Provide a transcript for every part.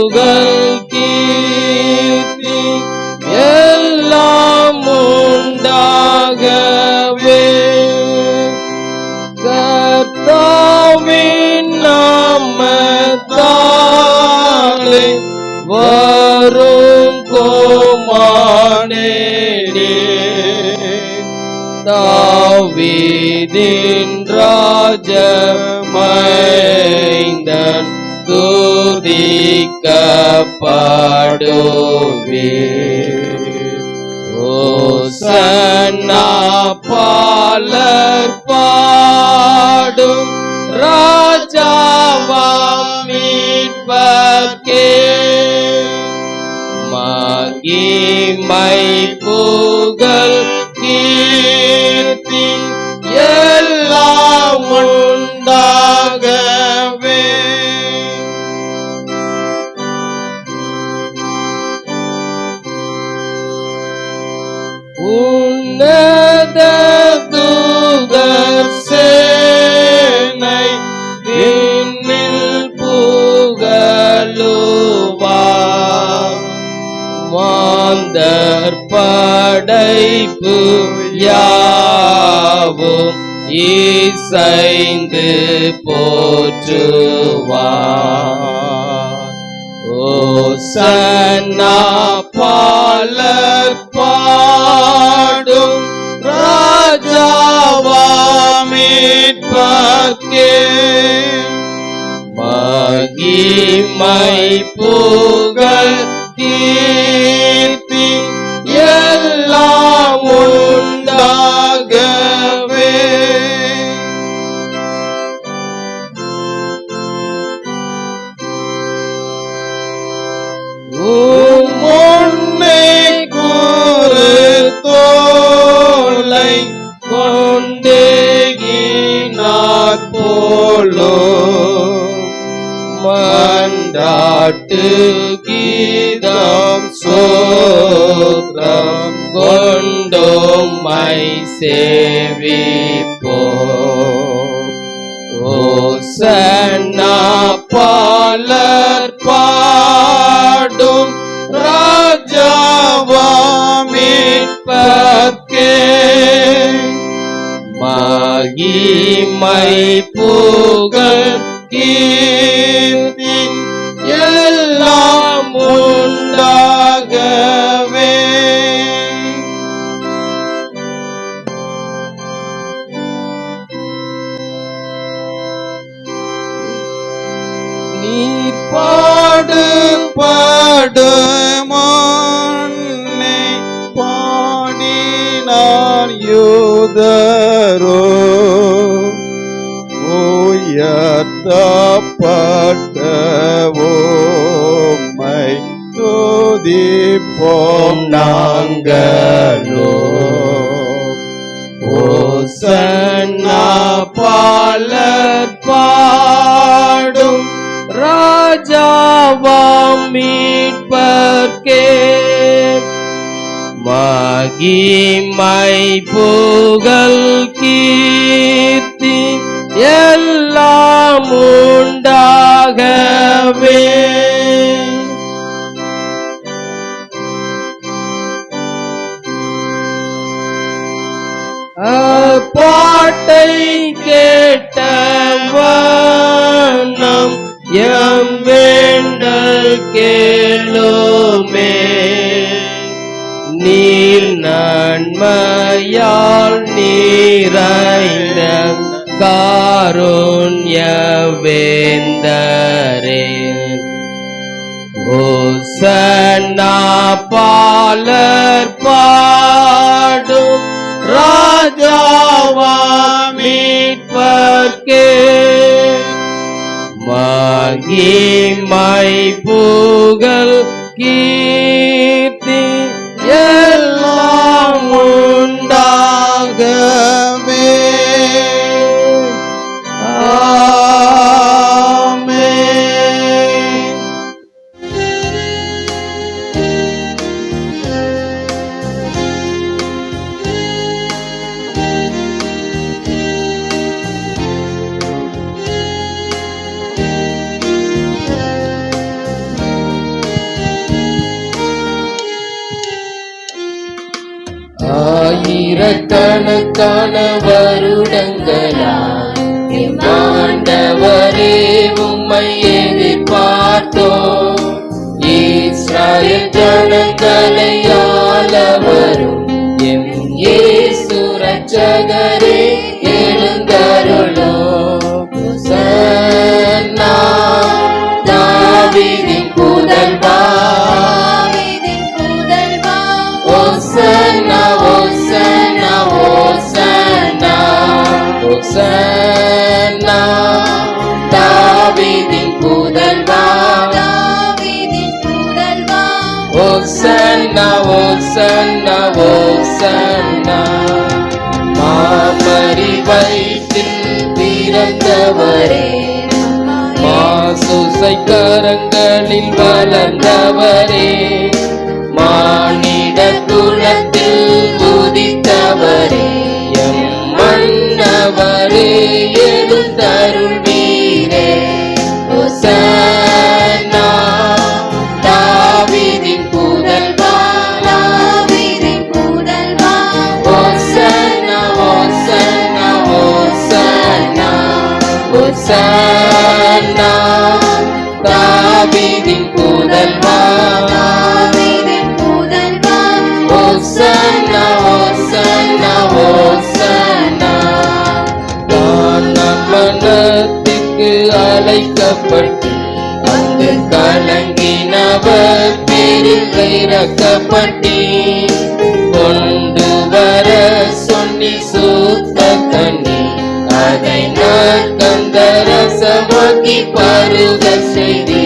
புகழ் கீர்த்தி எல்லாம் உண்டாகவே. கர்த்தாவின் நாமத்தாலே வரும் கோமானேனே. தாவீதின் ராஜமைந்தன் துதிக்கப்படுவே ஓசன்னா பாலர் பாடும் ராஜாவாம் மீட்பர்க்கே மகிமை புகழ் கீர்த்தி எல்லாம் உண்டாக மாந்தர் யாவும் இசைந்து போற்றுவார். சன்னா பாலர் பாடும் ராஜாவாமீட்பர்க்கே மகிமை புகழ் கீர்த்தி சேவிப்போ. ஓசன்னா பாலர் பாடும் ராஜாவாமீட்பர்க்கே மகிமை போ யூதரோ உயர்த்தப்பட்டவோமை துதிப்போம் நாங்களோ. ஓ சன்னா பாலர் பாடும் ராஜாவாம் மீட்பர்க்கே. மகிமை புகழ் கீர்த்தி எல்லாம் உண்டாகவே. வேந்தரே ஓசன்னா பாலர் பாடும் ராஜாவா மீட்பர்க்கே மகிமை புகழ் கீ கண்டா மாபரிவைத்தில் பிறந்தவரே. மாசுசை கரங்களில் வளர்ந்தவரே. மானிட குலத்தில் உதித்தவரே எம் மன்னவரே எழுந்தருள் ரக்கப்பட்டு அங்கு கலங்கினவர் பேரில் இறக்கப்பட்டி கொண்டு வர சொன்னி சூத்த தண்ணி அதை நான் தந்த ரசமாக்கி பாருக செய்தி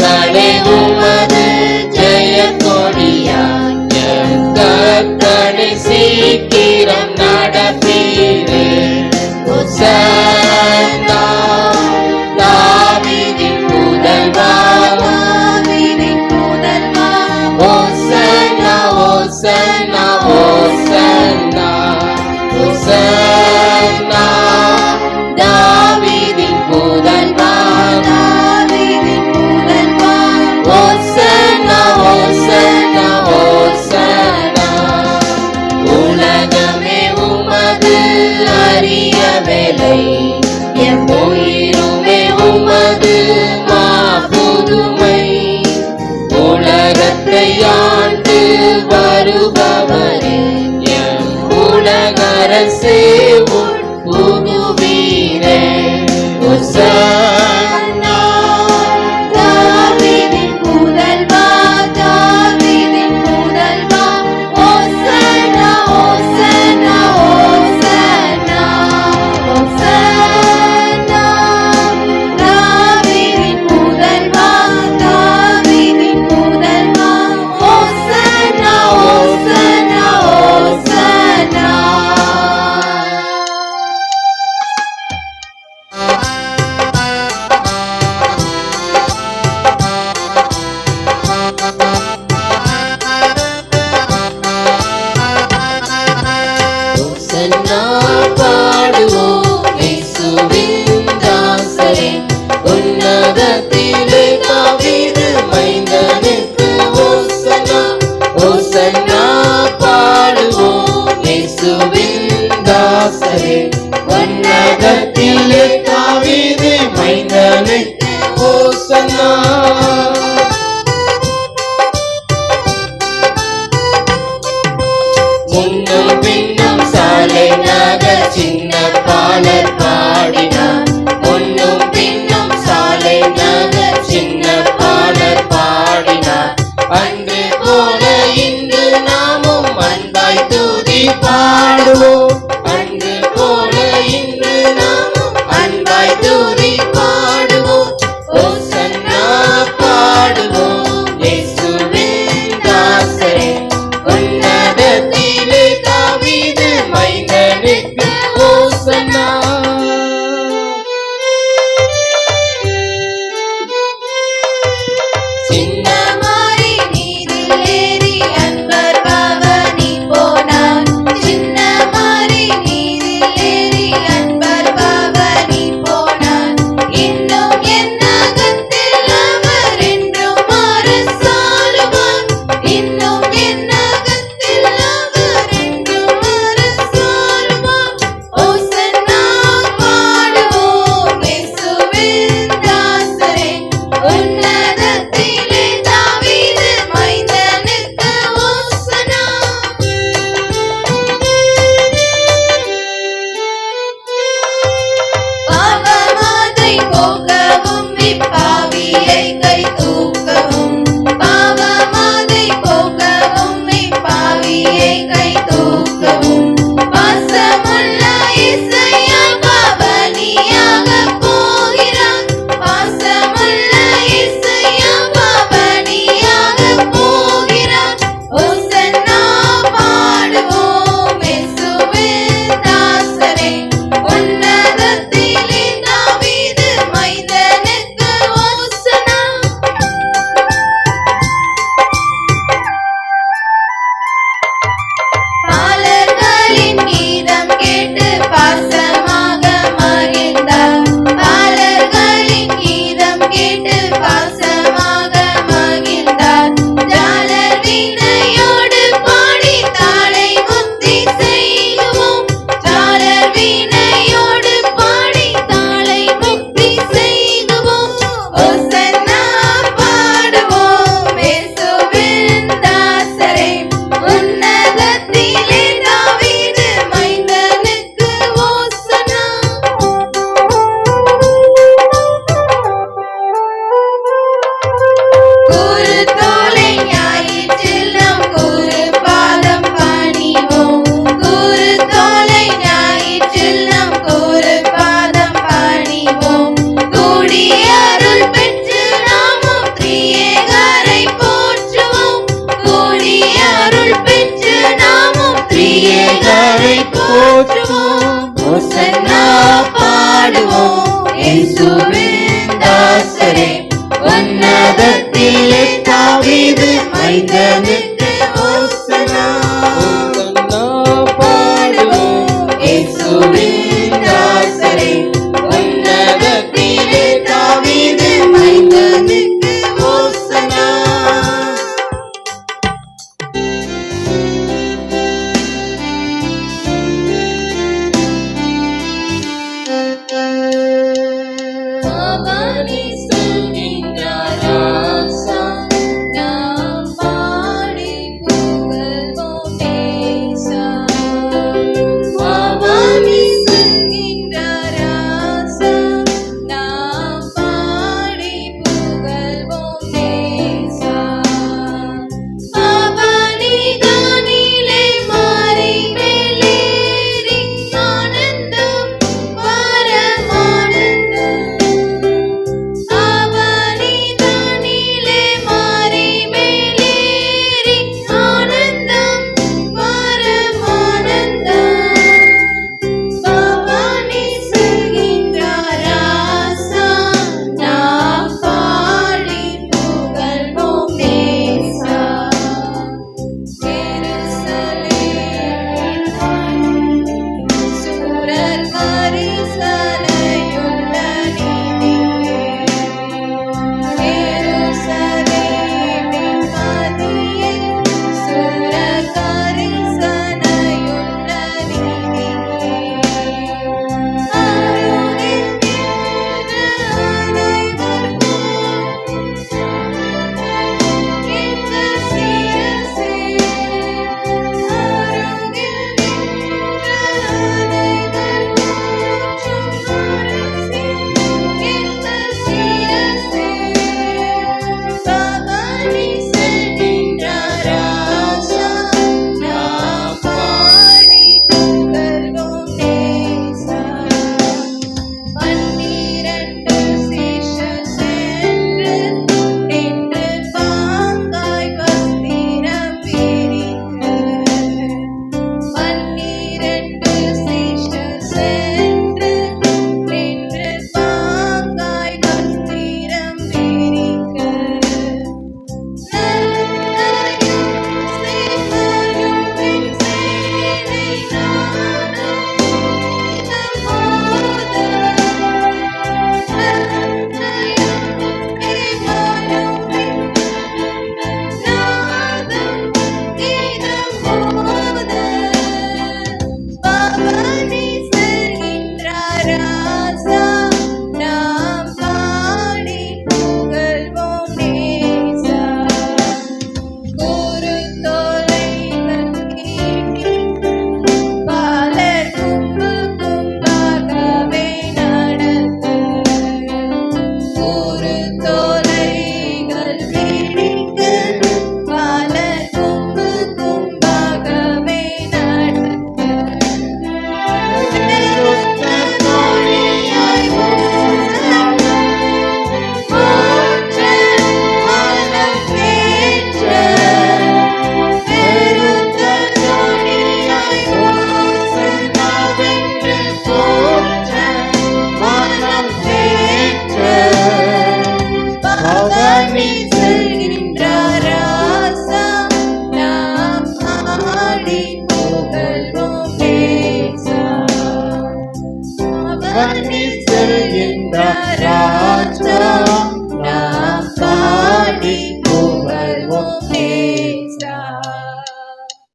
கனிகளே உமது வருபவரே உலகரசே உன் இயேசுவின் தாசரே உன்னதத்திலே தாவீது மைந்தனுக்கு ஓசன்னா